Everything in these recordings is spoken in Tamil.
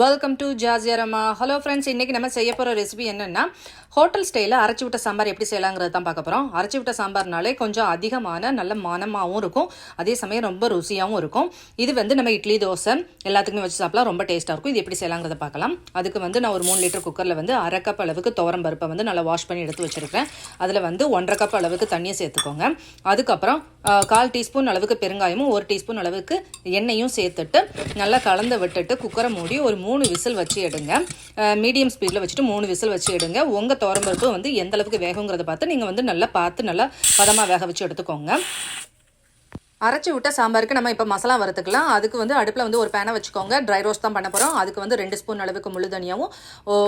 வெல்கம் டு ஜாசியரம்மா ஹலோ ஃப்ரெண்ட்ஸ் இன்றைக்கி நம்ம செய்ய போகிற ரெசிபி என்னென்னா ஹோட்டல் ஸ்டைலில் அரைச்சி விட்ட சாம்பார் எப்படி செய்யலாங்கிறது தான் பார்க்க போகிறோம் அரைச்சி விட்ட சாம்பார்னாலே கொஞ்சம் அதிகமான நல்ல மனமாகவும் இருக்கும். அதே சமயம் ரொம்ப ருசியாகவும் இருக்கும். இது வந்து நம்ம இட்லி தோசை எல்லாத்துக்குமே வச்சு சாப்பிடலாம். ரொம்ப டேஸ்ட்டாக இருக்கும். இது எப்படி செய்யலாங்கிறத பார்க்கலாம். அதுக்கு வந்து நான் ஒரு மூணு லிட்டர் குக்கரில் வந்து அரை கப் அளவுக்கு துவரம் பருப்பை வந்து நல்லா வாஷ் பண்ணி எடுத்து வச்சுருக்கேன் அதில் வந்து ஒன்றரை கப் அளவுக்கு தண்ணியை சேர்த்துக்கோங்க. அதுக்கப்புறம் கால் டீஸ்பூன் அளவுக்கு பெருங்காயமும் ஒரு டீஸ்பூன் அளவுக்கு எண்ணெயும் சேர்த்துட்டு நல்லா கலந்து விட்டுட்டு குக்கரை மூடி ஒரு மூணு விசில் வச்சு எடுங்க. மீடியம் ஸ்பீடில் வச்சுட்டு மூணு விசில் வச்சு எடுங்க. உங்கள் துவரம்பருப்பு வந்து எந்த அளவுக்கு வேகுங்கிறத பார்த்து நீங்கள் வந்து நல்லா பார்த்து நல்லா பதமாக வேக வச்சு எடுத்துக்கோங்க. அரைச்சி விட்ட சாம்பாருக்கு நம்ம இப்போ மசாலா வறுத்துக்கலாம். அதுக்கு வந்து அடுப்பில் வந்து ஒரு பேனை வச்சுக்கோங்க. ட்ரை ரோஸ்ட் தான் பண்ண போகிறோம் அதுக்கு வந்து ரெண்டு ஸ்பூன் அளவுக்கு முழு தனியாவும்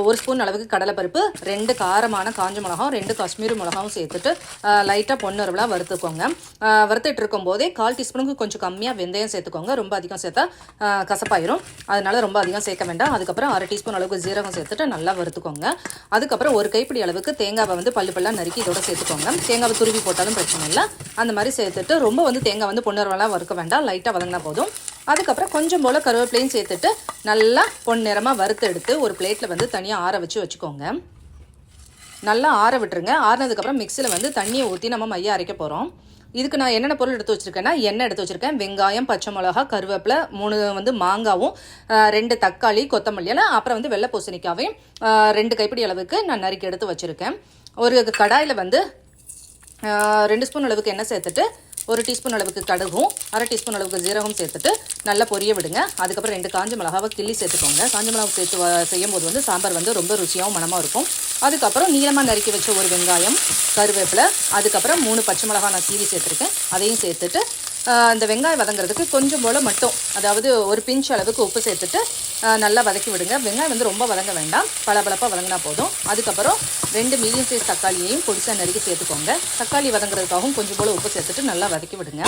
ஒரு ஸ்பூன் அளவுக்கு கடலைப்பருப்பு ரெண்டு காரமான காஞ்ச மிளகாவும் ரெண்டு காஷ்மீரி மிளகாவும் சேர்த்துட்டு லைட்டாக பொன்னிறவலாக வறுத்துக்கோங்க. வறுத்துட்டு இருக்கும் இருக்கும்போதே கால் டீஸ்பூனுக்கு கொஞ்சம் கம்மியாக வெந்தயம் சேர்த்துக்கோங்க. ரொம்ப அதிகம் சேர்த்தா கசப்பாயிரும். அதனால ரொம்ப அதிகம் சேர்க்க வேண்டாம். அதுக்கப்புறம் அரை டீஸ்பூன் அளவுக்கு ஜீரகம் சேர்த்துட்டு நல்லா வறுத்துக்கோங்க. அதுக்கப்புறம் ஒரு கைப்பிடி அளவுக்கு தேங்காவை வந்து பல்லு பல்லாக நறுக்கி இதோட சேர்த்துக்கோங்க. தேங்காவை துருவி போட்டாலும் பிரச்சனை இல்லை. அந்த மாதிரி சேர்த்துட்டு ரொம்ப வந்து தேங்காய் வந்து பொன்னிறமெல்லாம் வறுக்க வேண்டாம். லைட்டாக வதங்கினா போதும். அதுக்கப்புறம் கொஞ்சம் போல் கருவேப்பிலையும் சேர்த்துட்டு நல்லா பொன்னிறமாக வறுத்து எடுத்து ஒரு பிளேட்டில் வந்து தனியாக ஆற வச்சு வச்சுக்கோங்க. நல்லா ஆற விட்டுருங்க. ஆறினதுக்கப்புறம் மிக்சியில் வந்து தண்ணியை ஊற்றி நம்ம மையம் அரைக்க போகிறோம் இதுக்கு நான் என்னென்ன பொருள் எடுத்து வச்சுருக்கேன்னா எண்ணெய் எடுத்து வச்சுருக்கேன். வெங்காயம் பச்சை மிளகா கருவேப்பிலை மூணு வந்து மாங்காவும் ரெண்டு தக்காளி கொத்தமல்லி எல்லாம் அப்புறம் வந்து வெள்ளை பூசணிக்காவையும் ரெண்டு கைப்பிடி அளவுக்கு நான் நறுக்கி எடுத்து வச்சுருக்கேன். ஒரு கடாயில் வந்து ரெண்டு ஸ்பூன் அளவுக்கு எண்ணெய் சேர்த்துட்டு ஒரு டீஸ்பூன் அளவுக்கு கடுகும் அரை டீஸ்பூன் அளவுக்கு ஜீரகம் சேர்த்துட்டு நல்லா பொரிய விடுங்க. அதுக்கப்புறம் ரெண்டு காஞ்ச மிளகாவை கிள்ளி சேர்த்துக்கோங்க. காஞ்ச மிளகா சேர்த்து செய்யும் செய்யும்போது வந்து சாம்பார் வந்து ரொம்ப ருசியாகவும் மனமாக இருக்கும். அதுக்கப்புறம் நீளமாக நறுக்கி வச்ச ஒரு வெங்காயம் கருவேப்பிலை அதுக்கப்புறம் மூணு பச்சை மிளகா நான் சீவி சேர்த்துருக்கேன். அதையும் சேர்த்துட்டு அந்த இந்த வெங்காயம் வதங்குறதுக்கு கொஞ்சம் போல் மட்டும் அதாவது ஒரு பிஞ்ச் அளவுக்கு உப்பு சேர்த்துட்டு நல்லா வதக்கி விடுங்க. வெங்காயம் வந்து ரொம்ப வதங்க வேண்டாம். பளபளப்பாக வதங்கினா போதும். அதுக்கப்புறம் ரெண்டு மீடியம் சைஸ் தக்காளியையும் பொடிசாக நறுக்கி சேர்த்துக்கோங்க. தக்காளி வதங்குறதுக்காகவும் கொஞ்சம் போல் உப்பு சேர்த்துட்டு நல்லா வதக்கி விடுங்க.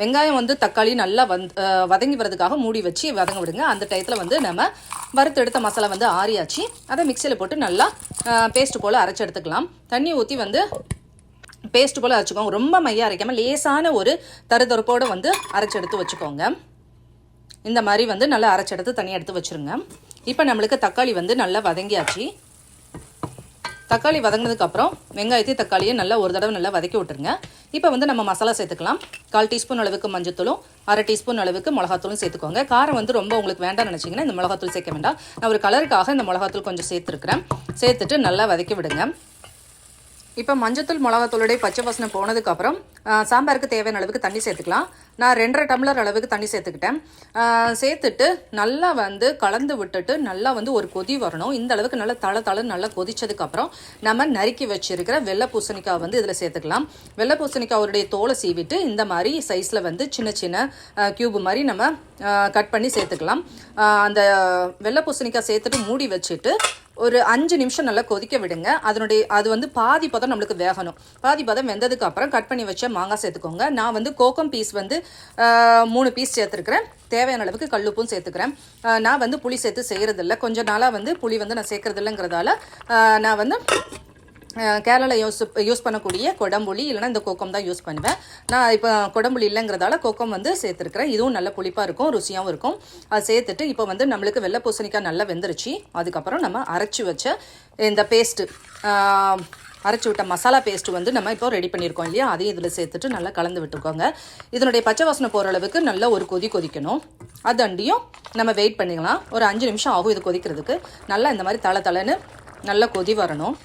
வெங்காயம் வந்து தக்காளி நல்லா வந்து வதங்கி வரதுக்காக மூடி வச்சு வதங்க விடுங்க. அந்த டயத்தில் வந்து நம்ம வறுத்து எடுத்த மசாலா வந்து ஆறியாச்சு. அதை மிக்சியில் போட்டு நல்லா பேஸ்ட் போல் அரைச்சி எடுத்துக்கலாம். தண்ணி ஊற்றி வந்து பேஸ்ட் போல் அரைச்சிக்கோங்க. ரொம்ப மையா அரைக்காமல் லேசான ஒரு தருதொருப்போடு வந்து அரைச்சி எடுத்து வச்சுக்கோங்க. இந்த மாதிரி வந்து நல்லா அரைச்செடுத்து தனியாக எடுத்து வச்சுருங்க. இப்போ நம்மளுக்கு தக்காளி வந்து நல்லா வதங்கியாச்சு. தக்காளி வதங்கினதுக்கப்புறம் வெங்காயத்தையும் தக்காளியை நல்லா ஒரு தடவை நல்லா வதக்கி விட்டுருங்க. இப்போ வந்து நம்ம மசாலா சேர்த்துக்கலாம். கால் டீஸ்பூன் அளவுக்கு மஞ்சத்தூளும் அரை டீஸ்பூன் அளவுக்கு மிளகாத்தூளும் சேர்த்துக்கோங்க. காரம் வந்து ரொம்ப உங்களுக்கு வேண்டாம் நினச்சிங்கன்னா இந்த மிளகாத்தூள் சேர்க்க வேண்டாம். நான் ஒரு கலருக்காக இந்த மிளகாத்தூள் கொஞ்சம் சேர்த்துருக்குறேன். சேர்த்துட்டு நல்லா வதக்கி விடுங்க. இப்போ மஞ்சத்தூள் மிளகாத்தூளுடைய பச்சை வாசனை போனதுக்கப்புறம் சாம்பாருக்கு தேவையான அளவுக்கு தண்ணி சேர்த்துக்கலாம். நான் ரெண்டரை டம்ளர் அளவுக்கு தண்ணி சேர்த்துக்கிட்டேன். சேர்த்துட்டு நல்லா வந்து கலந்து விட்டுட்டு நல்லா வந்து ஒரு கொதி வரணும். இந்த அளவுக்கு நல்லா தள தள நல்லா கொதிச்சதுக்கப்புறம் நம்ம நறுக்கி வச்சிருக்கிற வெள்ளை பூசணிக்காய் வந்து இதில் சேர்த்துக்கலாம். வெள்ளை பூசணிக்காயோடைய தோலை சீவிட்டு இந்த மாதிரி சைஸில் வந்து சின்ன சின்ன க்யூப் மாதிரி நம்ம கட் பண்ணி சேர்த்துக்கலாம். அந்த வெள்ளை பூசணிக்காய் சேர்த்துட்டு மூடி வச்சுட்டு ஒரு அஞ்சு நிமிஷம் நல்லா கொதிக்க விடுங்க. அதனுடைய அது வந்து பாதி பதம் நம்மளுக்கு வேகணும். பாதி பதம் வெந்ததுக்கு அப்புறம் கட் பண்ணி வச்ச மாங்காய் சேர்த்துக்கோங்க. நான் வந்து கோகம் பீஸ் வந்து மூணு பீஸ் சேர்த்துருக்கிறேன். தேவையான அளவுக்கு கல்லுப்பும் சேர்த்துக்கிறேன். நான் வந்து புளி சேர்த்து செய்கிறதில்ல கொஞ்ச நாளாக வந்து புளி வந்து நான் சேர்க்கறதில்லைங்கிறதால நான் வந்து கேரளாவில் யூஸ் யூஸ் பண்ணக்கூடிய கொடம்புளி இல்லைன்னா இந்த கோக்கம் தான் யூஸ் பண்ணுவேன். நான் இப்போ கொடம்புளி இல்லைங்கிறதால கோக்கம் வந்து சேர்த்துருக்கிறேன். இதுவும் நல்ல புளிப்பாக இருக்கும் ருசியாகவும் இருக்கும். அது சேர்த்துட்டு இப்போ வந்து நம்மளுக்கு வெள்ளை பூசணிக்காய் நல்லா வெந்துருச்சு. அதுக்கப்புறம் நம்ம அரைச்சி வச்ச இந்த பேஸ்ட்டு அரைச்சி விட்ட மசாலா பேஸ்ட்டு வந்து நம்ம இப்போ ரெடி பண்ணியிருக்கோம் இல்லையா? அதையும் இதில் சேர்த்துட்டு நல்லா கலந்து விட்டுக்கோங்க. இதனுடைய பச்சை வாசனை போகிற அளவுக்கு நல்லா ஒரு கொதி கொதிக்கணும். அதண்டியும் நம்ம வெயிட் பண்ணிக்கலாம். ஒரு அஞ்சு நிமிஷம் ஆகும் இது கொதிக்கிறதுக்கு. நல்லா இந்த மாதிரி தலை தலைன்னு நல்லா கொதி வரணும்.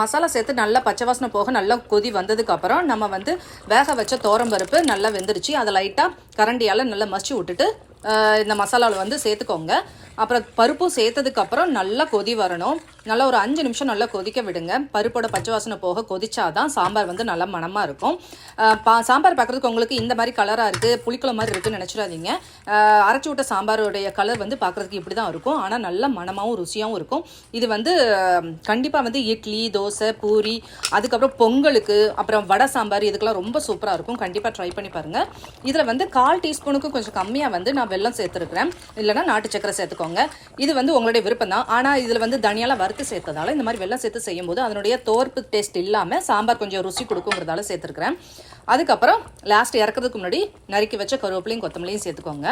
மசாலா சேர்த்து நல்லா பச்சை வாசனை போக நல்லா கொதி வந்ததுக்கப்புறம் நம்ம வந்து வேக வச்ச பருப்பு நல்லா வெந்துருச்சு. அதை லைட்டாக கரண்டியால் நல்லா மசிச்சு விட்டுட்டு இந்த மசாலாவில் வந்து சேர்த்துக்கோங்க. அப்புறம் பருப்பும் சேர்த்ததுக்கப்புறம் நல்லா கொதி வரணும். நல்லா ஒரு அஞ்சு நிமிஷம் நல்லா கொதிக்க விடுங்க. பருப்போட பச்சை வாசனை போக கொதிச்சாதான் சாம்பார் வந்து நல்லா மணமாக இருக்கும். பா சாம்பார் பார்க்குறதுக்கு உங்களுக்கு இந்த மாதிரி கலராக இருக்குது புளிக்குளம் மாதிரி இருக்குன்னு நினச்சிடாதீங்க. அரைச்சி விட்ட சாம்பாரோடைய கலர் வந்து பார்க்குறதுக்கு இப்படி தான் இருக்கும். ஆனால் நல்ல மணமாகவும் ருசியாகவும் இருக்கும். இது வந்து கண்டிப்பாக வந்து இட்லி தோசை பூரி அதுக்கப்புறம் பொங்கலுக்கு அப்புறம் வடை சாம்பார் இதுக்கெல்லாம் ரொம்ப சூப்பராக இருக்கும். கண்டிப்பாக ட்ரை பண்ணி பாருங்கள் இதில் வந்து கால் டீஸ்பூனுக்கும் கொஞ்சம் கம்மியாக வந்து நான் வெல்லம் சேர்த்துருக்குறேன். இல்லைன்னா நாட்டு சக்கரை சேர்த்துக்கோங்க. இது வந்து உங்களுடைய விருப்பம் தான் ஆனால் இதில் வந்து தனியால வறுத்து சேர்த்ததால இந்த மாதிரி வெள்ளம் சேர்த்து செய்யும்போது அதனுடைய தோர்ப்பு டேஸ்ட் இல்லாமல் சாம்பார் கொஞ்சம் ருசி கொடுக்குங்கிறதால சேர்த்துருக்குறேன். அதுக்கப்புறம் லாஸ்ட் இறக்கிறதுக்கு முன்னாடி நறுக்கி வச்ச கருவேப்பிலையும் கொத்தமல்லியும் சேர்த்துக்கோங்க.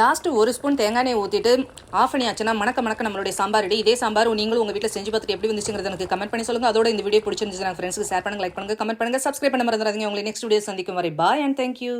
லாஸ்ட்டு ஒரு ஸ்பூன் தேங்காய் எண்ணெய் ஊற்றிட்டு ஆஃப் பண்ணியாச்சுன்னா மணக்க மணக்க நம்மளுடைய சாம்பார் ரெடி இதே சாம்பார் நீங்களும் உங்கள் வீட்டில் செஞ்சு பார்த்துட்டு எப்படி வந்துச்சுங்கிறது எனக்கு கமெண்ட் பண்ணி சொல்லுங்கள் அதோட இந்த வீடியோ பிடிச்சிருந்துச்சு ஃப்ரெண்ட்ஸ்க்கு ஷேர் பண்ணுங்கள் லைக் பண்ணுங்கள் கமெண்ட் பண்ணுங்கள் சப்ஸ்கிரைப் பண்ண மறந்துடாதீங்க. உங்களை நெக்ஸ்ட் வீடியோ சந்திக்கும் வரை பாய் அண்ட் தேங்க்யூ